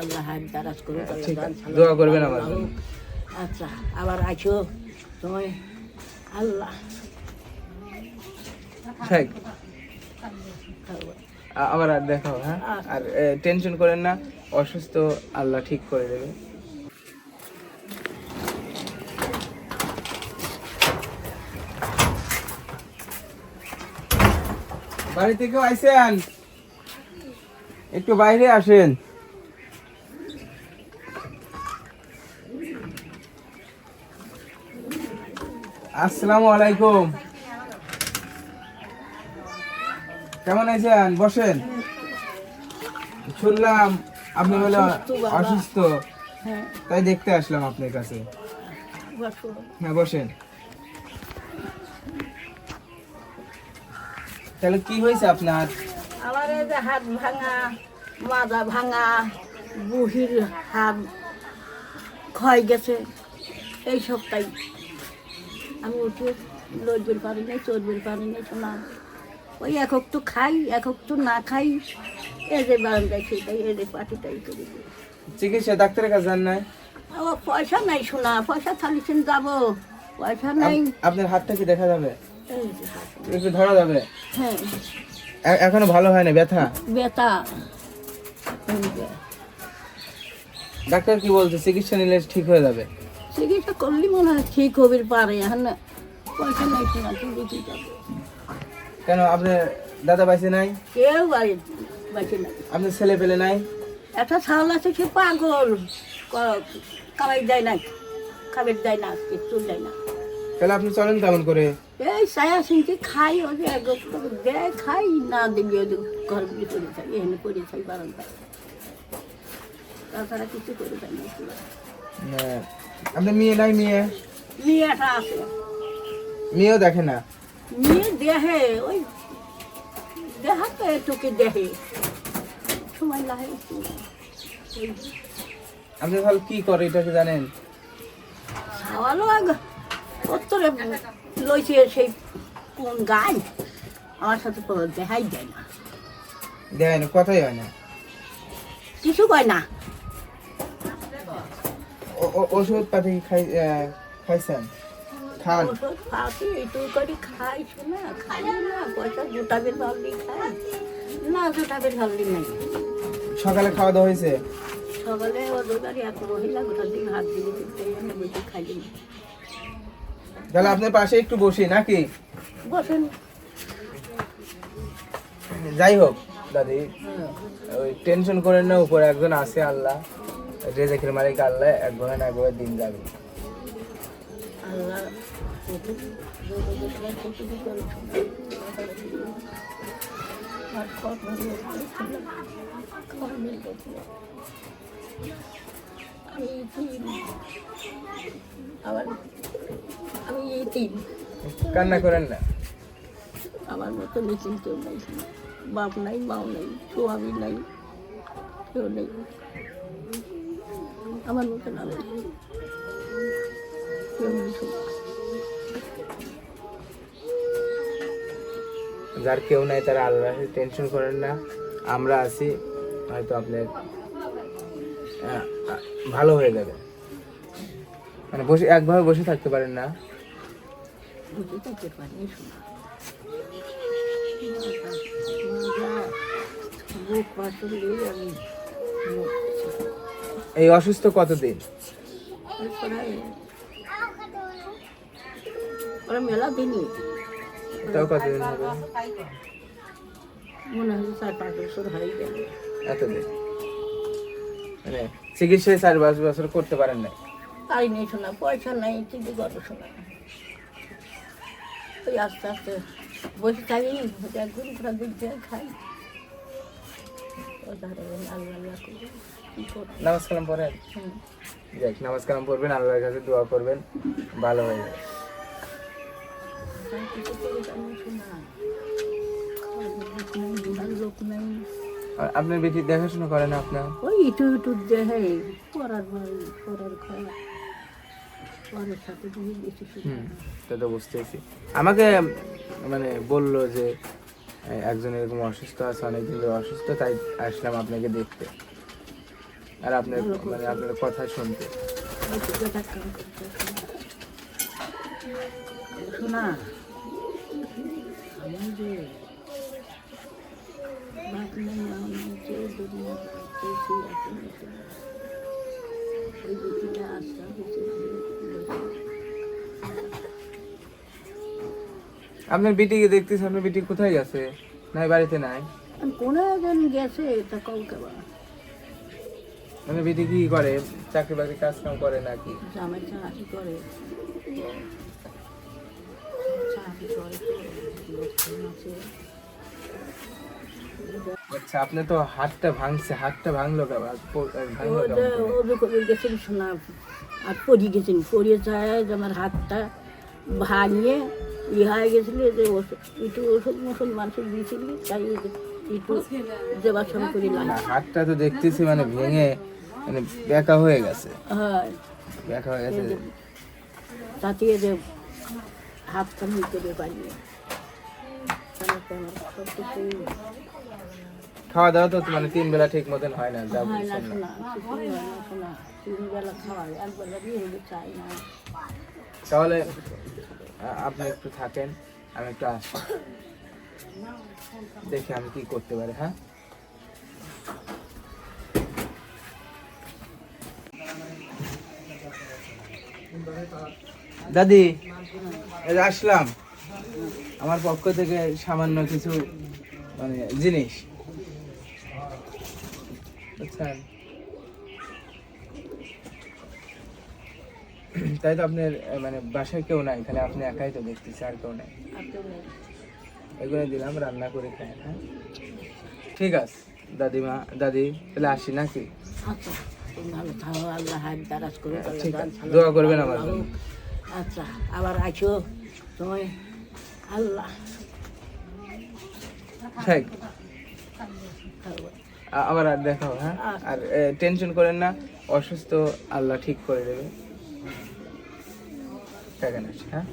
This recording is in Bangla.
আল্লাহ হাত দারাজ করুক দোয়া করবেন আমার আচ্ছা আবার আছো তোমায় আল্লাহ। ঠিক আবার আর দেখাও হ্যাঁ? আর টেনশন করেন না অসুস্থ আল্লাহ ঠিক করে দেবে। বাড়ি থেকেও আইসেন? একটু বাইরে আসেন। আসসালামু আলাইকুম। কেমন আছেন? বসেন। শুনলাম আপনি অসুস্থ বাবা। অসুস্থ। হ্যাঁ। তাই দেখতে আসলাম আপনার কাছে। হ্যাঁ বসেন। তাহলে কি হয়েছে আপনার? আমার এই যে হাত ভাঙা মাজা ভাঙা বুহির হাত ক্ষয় গেছে এই সবটাই। আমি উঠে লড়বের পারি নাই চড়বের পারি নাই শোনা। ওই একক তো খাই একক তো না খাই যে বারান্দায় এই যে পাটিটাই করে। দিই চিকিৎসা ডাক্তারের কাছে যান নাই? আমার পয়সা নাই শোনা পয়সা থালিছেন যাব। পয়সা নাই। আপনার হাতটা কি দেখা যাবে। একটু ধরা যাবে? হ্যাঁ। এখনও ভালো হয় না ব্যথা। যে। ডাক্তার কি বলছে চিকিৎসা নিলে ঠিক হয়ে যাবে। চিকিৎসা করলে মনে হয় ঠিক হবে পারে এখন পয়সা নাই শোনা তুই দেখি যাবে। কেন আপনার দাদা বাইসে নাই? কেউ বাঁচে নাই। আপনার ছেলে পেলে নাই? একটা ছাল আছে সে পাগল। ক- কামাই দেয় না খাবার দেয় না একটু দেয় না। তাহলে আপনি চলেন কেমন করে। এই ছায়া শুনছি খাই ও যে দেয় খাই না দিবি ওই ঘর করে খাই এখানে করে খাই বারান্দা তাছাড়া কিছু করে খাই না। আপনার মেয়ে নাই মেয়ে? মেয়েটা আছে। মেয়েও দেখে না? মেয়ে দেখে ওই দেহাতে তোকে দেহে সময় লাগে আপনি তাহলে কি করে এটা কি জানেন? খাওয়ালো আগ উত্তরে লইছে সেই কোন গাই। আমার সাথে দেখাই যায় না। দেয় না কথাই হয় না। কিছু কয় না। ওষুধ পাতি খাই খাইছেন? খান। ওষুধ খাওয়াতে করে খাই শোনা খাই না পয়সা জোটাবের ভাবলি খাই। না জোটাবের ভাবলি নাই। সকালে খাওয়া দাওয়া হয়েছে সকালে ওদের এক মহিলা গোটা দিন হাত দিয়ে দিতে বসে খাইলি তাহলে আপনার পাশে একটু বসি নাকি বসেন। যাই হোক দাদি। ওই টেনশন করেন না উপরে একজন আছে আল্লাহ। রেজেকের মালিক আল্লাহ এক ঘরে না এক ঘরে দিন যাবে। কান্না করেন না। আমার মতো মিছিল কেউ নাই। বাপ নাই মাও নাই স্বামী নাই কেউ নেই। আমার যার কেউ নাই তারা আল্লাহ টেনশন করেন না আমরা আছি হয়তো আপনার ভালো হয়ে যাবে মানে বসে একভাবে বসে থাকতে পারেন না বুঝে থাকতে পারি শোনা বুক পাশে আমি মরছি। এই অসুস্থ কতদিন? মেলা দিনই। তাও কতদিন হবে? মনে হয় চার পাঁচ বছর হয়ে গেল। এতদিন। মানে চিকিৎসায় চার পাঁচ বছর করতে পারেন না তাই নেই শোনা পয়সা নাই কিন্তু শোনা। ওই আস্তে আস্তে বসে থাকি ঘুরি ঘোরা খাই। ও ধারে আল্লাহ আল্লাহ করি কি করব নামাজ কালাম পড়েন। যাক নামাজ কালাম পড়বেন আল্লাহর কাছে দোয়া করবেন ভালো হয়ে যাবে। আপনার বেটি দেখাশোনা করে না আপনার? ওই ইটু ইটু দেহে পড়ার বাড়ি পড়ার ঘর। তা বুঝতেছি। আমাকে মানে বলল যে একজন এরকম অসুস্থ আছে অনেকদিন ধরে অসুস্থ, তাই আসলাম আপনাকে দেখতে। আর আপনার মানে আপনার কথা শুনতে। শোনা আমি যে বাপ নেই মা নেই যে দুনিয়া পেয়েছি এখন ওই দুটিটা আশা হচ্ছে আপনার বিটিকে দেখতেছি আপনার বিটি কোথায় গেছে? নাই বাড়িতে নাই। কোনো একজন গেছে তা কাউকে বা আপনার বিটি কি করে? চাকরি বাকরি কাজ কাম করে নাকি? জামাই চাকরি করে। চাকরি করে তো লোকজন আছে। আচ্ছা আপনি তো হাতটা ভাঙছে হাতটা ভাঙলো কেমন ভাঙলো কেমন ওদের গেছেন শোনা আর পড়ি গেছেন পড়িয়ে যায় আমার হাতটা ভাঙিয়ে ই হয়ে গেছিল যে ওষুধ একটু ওষুধ মুসুদ মানুষের দিয়েছিল তাই একটু দেবার সব করে হাতটা তো দেখতেছি মানে ভেঙে মানে বেঁকা হয়ে গেছে। হয়। বেঁকা হয়ে গেছে। তাতে যে হাতটা নিতে পারিনি খাওয়া দাওয়া তো মানে তিন বেলা ঠিক মতন হয় না যা বলছেন। না। তাহলে আপনি একটু থাকেন, আমি একটু আসি। দেখি আমি কি করতে পারি হ্যাঁ? দাদি আসলাম। আমার পক্ষ থেকে সামান্য কিছু মানে জিনিস। বুঝছেন তাই তো আপনার মানে বাসায় কেউ নাই তাহলে আপনি একাই তো দেখতেছি আর কেউ নাই। এগুলো দিলাম রান্না করে খাই হ্যাঁ? ঠিক আছে দাদিমা দাদি তাহলে আসি নাকি? আচ্ছা সালাম দোয়া করবেন আমার আচ্ছা আবার আসো। তুমি আল্লাহ। আবার আর দেখাও হ্যাঁ? আর টেনশন করেন না অসুস্থ আল্লাহ ঠিক করে দেবে। দেখেন আসি হ্যাঁ?